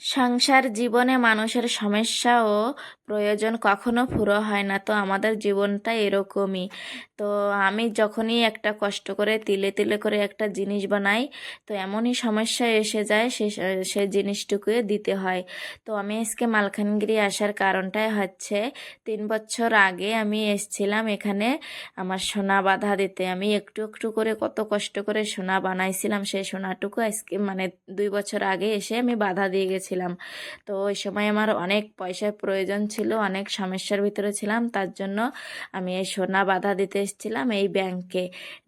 সংসার জীবনে মানুষের সমস্যা ও প্রয়োজন কখনো পুরো হয় না। তো আমাদের জীবনটা এরকমই। তো আমি যখনই একটা কষ্ট করে তিলে তিলে করে একটা জিনিস বানাই, তো এমনই সমস্যা এসে যায় সে সেই জিনিসটুকুই দিতে হয়। তো আমি আজকে মালকানগিরি আসার কারণটাই হচ্ছে, তিন বছর আগে আমি এসছিলাম এখানে আমার সোনা বাধা দিতে। আমি একটু একটু করে কত কষ্ট করে সোনা বানাইছিলাম, সেই সোনাটুকু আজকে মানে দুই বছর আগে এসে আমি বাধা দিয়ে গেছিলাম তো ওই সময় আমার অনেক পয়সার প্রয়োজন ছিল, অনেক সমস্যার ভিতরে ছিলাম। তার জন্য আমি এই সোনা বাধা দিতে এসেছিলাম। এই ব্যাংকে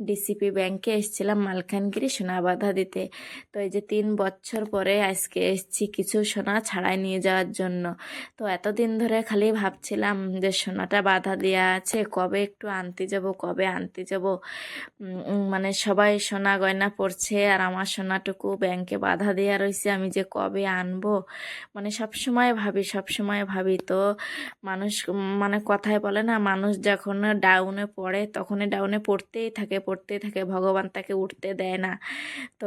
ডিসিপি ব্যাংকে এসেছিলাম মালকানগিরি সোনা বাধা দিতে। তো এই যে তিন বছর পরে আজকে এসেছি কিছু সোনা ছাড়াই নিয়ে যাওয়ার জন্য। তো এতদিন ধরে খালি ভাবছিলাম যে সোনাটা বাধা দেওয়া আছে, কবে একটু আনতে যাব, কবে আনতে যাব? মানে সবাই সোনা গয়না পড়ছে আর আমার সোনাটুকু ব্যাংকে বাধা দেওয়া রয়েছে, আমি যে কবে আনব? মানে সব সময় ভাবি সব সময় ভাবি। তো মানুষ মানে কথায় বলে না, মানুষ যখন ডাউনে পড়ে, তখনই ডাউনে পড়তেই থাকে পড়তেই থাকে। ভগবান তাকে উঠতে দেয় না। তো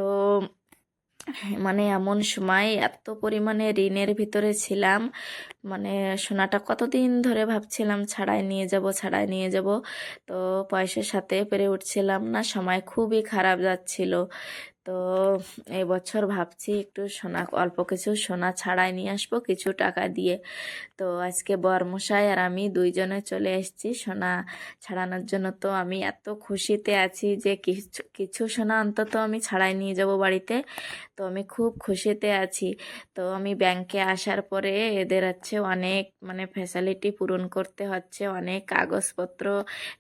মানে এমন সময় এত পরিমাণে ঋণের ভিতরে ছিলাম। মানে সোনাটা কতদিন ধরে ভাবছিলাম, ছাড়াই নিয়ে যাব, ছাড়াই নিয়ে যাব। তো পয়সার সাথে পেরে উঠছিলাম না, সময় খুবই খারাপ যাচ্ছিল। তো এই বছর ভাবছি একটু সোনা, অল্প কিছু সোনা ছাড়াই নিয়ে আসব, কিছু টাকা দিয়ে। তো আজকে বরমশাই আর আমি দুইজনে চলে এসেছি সোনা ছাড়ানোর জন্য। তো আমি এত খুশিতে আছি যে কিছু কিছু সোনা অন্তত আমি ছাড়াই নিয়ে যাব বাড়িতে। তো আমি খুব খুশিতে আছি। তো আমি ব্যাংকে আসার পরে এদের হচ্ছে অনেক মানে ফ্যাসিলিটি পূরণ করতে হচ্ছে, অনেক কাগজপত্র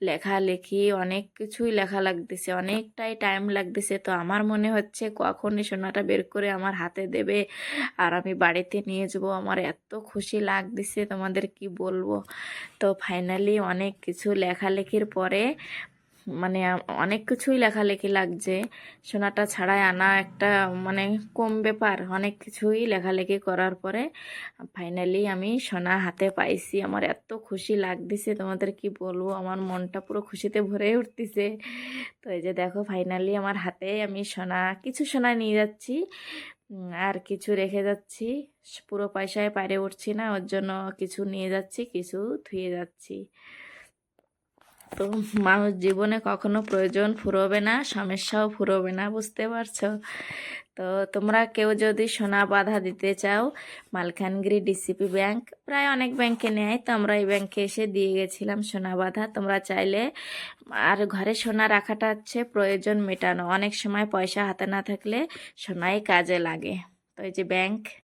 লেখালেখি, অনেক কিছুই লেখা লাগতেছে, অনেকটাই টাইম লাগতেছে। তো আমার মনে হচ্ছে কখনই সোনাটা বের করে আমার হাতে দেবে। আর আমি বাড়িতে নিয়ে যাব। আমার এত খুশি লাগতেছে তোমাদের কি বলব? তো ফাইনালি অনেক কিছু লেখালেখির পরে মানে অনেক কিছুই লেখালেখি লাগছে। সোনাটা ছাড়াই আনা একটা মানে কম ব্যাপার। অনেক কিছুই লেখালেখি করার পরে ফাইনালি আমি সোনা হাতে পাইছি। আমার এত খুশি লাগতেছে, তোমাদের কি বলব? আমার মনটা পুরো খুশিতে ভরে উঠতেছে। তো এই যে দেখো ফাইনালি আমার হাতে আমি সোনা, কিছু সোনা নিয়ে যাচ্ছি আর কিছু রেখে যাচ্ছি। পুরো পয়সায় পারে উঠছি না, ওর জন্য কিছু নিয়ে যাচ্ছি, কিছু ধুয়ে যাচ্ছি। তো মানুষ জীবনে কখনো প্রয়োজন ফুরোবে না, সমস্যাও ফুরোবে না, বুঝতে পারছ? তো তোমরা কেউ যদি সোনা বাধা দিতে চাও, মালকানগিরি ডিসিপি ব্যাংক প্রায় অনেক ব্যাংকে নেয়, তো আমরা এই ব্যাংকে এসে দিয়ে গেছিলাম সোনা বাধা। তোমরা চাইলে আর ঘরে সোনা রাখাটা হচ্ছে প্রয়োজন মেটানো। অনেক সময় পয়সা হাতে না থাকলে সোনাই কাজে লাগে। তো এই যে ব্যাংক